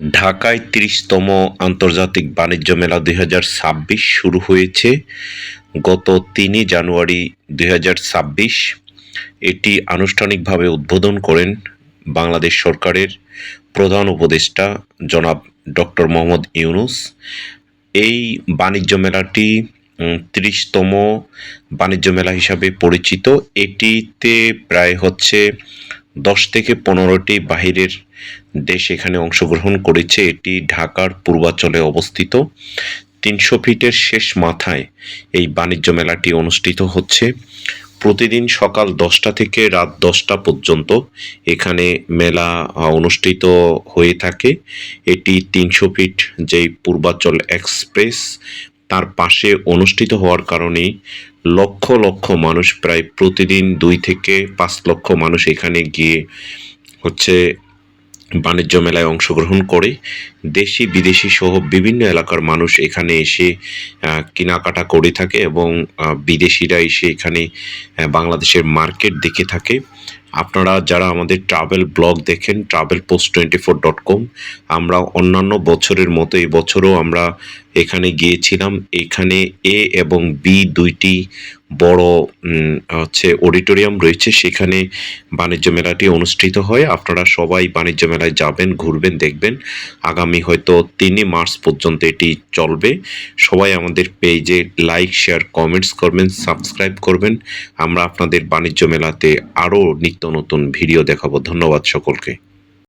ঢাকায় তিরিশতম আন্তর্জাতিক বাণিজ্য মেলা দুই হাজার ছাব্বিশ শুরু হয়েছে গত তিনই জানুয়ারি দুই হাজার ছাব্বিশ। এটি আনুষ্ঠানিকভাবে উদ্বোধন করেন বাংলাদেশ সরকারের প্রধান উপদেষ্টা জনাব ডক্টর মোহাম্মদ ইউনুস। এই বাণিজ্য মেলাটি তিরিশতম বাণিজ্য মেলা হিসাবে পরিচিত। এটিতে প্রায় হচ্ছে দশ থেকে পনেরোটি বাহিরের দেশ এখানে অংশগ্রহণ করেছে। এটি ঢাকার পূর্বাঞ্চলে অবস্থিত। তিনশো ফিটের শেষ মাথায় এই বাণিজ্য মেলাটি অনুষ্ঠিত হচ্ছে। প্রতিদিন সকাল দশটা থেকে রাত দশটা পর্যন্ত এখানে মেলা অনুষ্ঠিত হয়ে থাকে। এটি তিনশো ফিট যেই পূর্বাঞ্চল এক্সপ্রেস তার পাশে অনুষ্ঠিত হওয়ার কারণে লক্ষ লক্ষ মানুষ প্রায় প্রতিদিন দুই থেকে পাঁচ লক্ষ মানুষ এখানে গিয়ে হচ্ছে বাণিজ্য মেলায় অংশগ্রহণ করে। দেশি, বিদেশি সহ বিভিন্ন এলাকার মানুষ এখানে এসে কেনাকাটা করে থাকে এবং বিদেশিরা এসে এখানে বাংলাদেশের মার্কেট দেখে থাকে। আপনারা যারা আমাদের ট্রাভেল ব্লগ দেখেন travel post twenty four dot com আমরা অন্যান্য বছরের মতো এই বছরও আমরা এখানে গিয়েছিলাম। এখানে এ এবং বি দুইটি বড় হচ্ছে অডিটোরিয়াম রয়েছে। সেখানে বাণিজ্য মেলাটি অনুষ্ঠিত হয়। আপনারা সবাই বাণিজ্য মেলায় যাবেন, ঘুরবেন, দেখবেন। আগামী হয়তো তিনই মার্চ পর্যন্ত এটি চলবে। সবাই আমাদের পেজে লাইক শেয়ার কমেন্টস করবেন সাবস্ক্রাইব করবেন। আমরা আপনাদের বাণিজ্য মেলাতে আরও নিত্য নতুন ভিডিও দেখাবো। ধন্যবাদ সকলকে।